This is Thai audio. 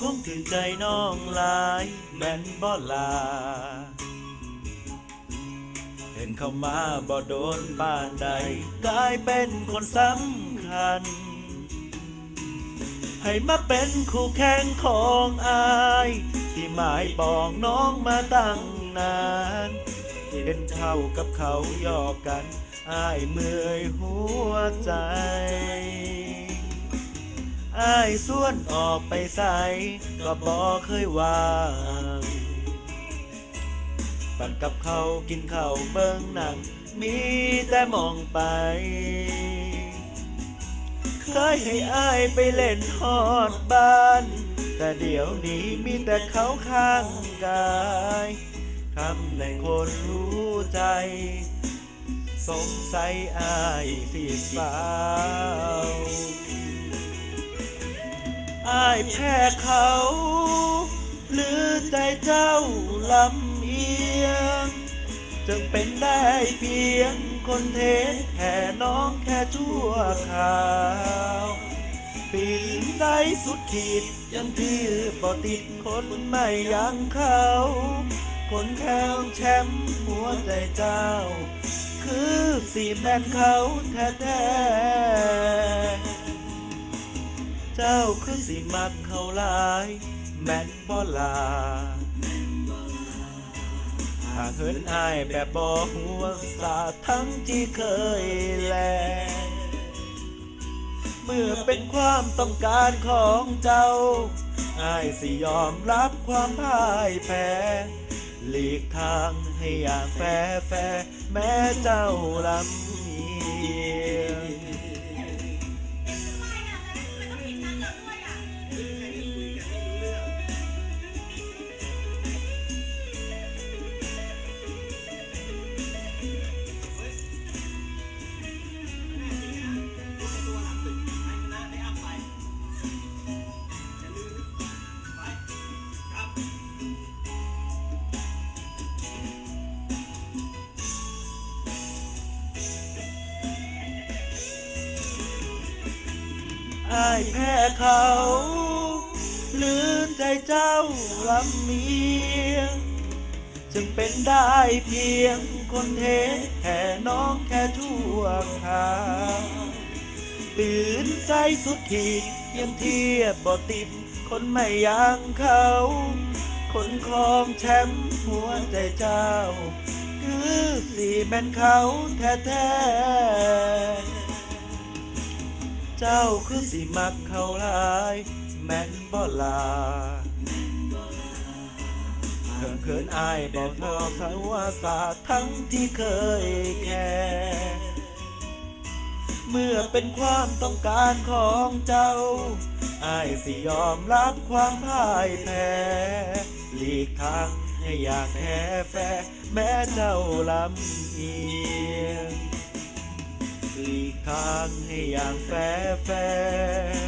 คงถึงใจน้องลายแม่นบ่ลา เห็นเข้ามาบ่โดนบ้านใดกลายเป็นคนสำคัญ ให้มาเป็นคู่แข่งของอาย ที่หมายปองน้องมาตั้งนานเห็นเท่ากับเขายอกกันอายเมื่อยหัวใจ อายส่วนออกไปใส่ก็บอกเคยว่างปั่นกับเขากินข้าวเบิ่งหนัง มีแต่มองไป เคยให้อายไปเล่นฮอดบ้าน แต่เดี๋ยวนี้มีแต่เขาข้างกายทำในคนรู้ใจ สงสัยอายสิสาว อายแพ้เขา หรือใจเจ้าลำเอียง จึงเป็นได้เพียงคนเทแค่น้องแค่ชั่วคราวปีนได้สุดขีดยังที่บ่ติดคนไม่ยังเขาคนแข่งแชมป์หัวใจเจ้า คือสีแมนเขาแท้ๆ สิมักเขาหลาย แม่นบ่ลาหากเหินอายแบบบ่หัวสาทั้งที่เคยแล เมื่อเป็นความต้องการของเจ้าอายสิยอมรับความพ่ายแพ้หลีกทางให้อย่างแฟแฟแม้เจ้าลำเอีย อายแพ้เขาลืมใจเจ้าลำเมียงจึงเป็นได้เพียงคนเทแค่น้องแค่ชั่วคราตื่นใจสุดขีดยังเทียบบ่ติดคนไม่ยังเขาคนครองแชมป์หัวใจเจ้า คือสี่แม่นเขาแท้ๆ เจ้าคือสิมักเขาหลาย แม่นบ่ลาเขินเขินอายบอกทอกสาวาสาทั้งที่เคยแค่เมื่อเป็นความต้องการของเจ้าอายสิยอมรับความพ่ายแพ้หลีกทางให้อยากแพ้แฟแม้เจ้าลำเอียง ลีกทางให้อย่างแฟร์แฟร์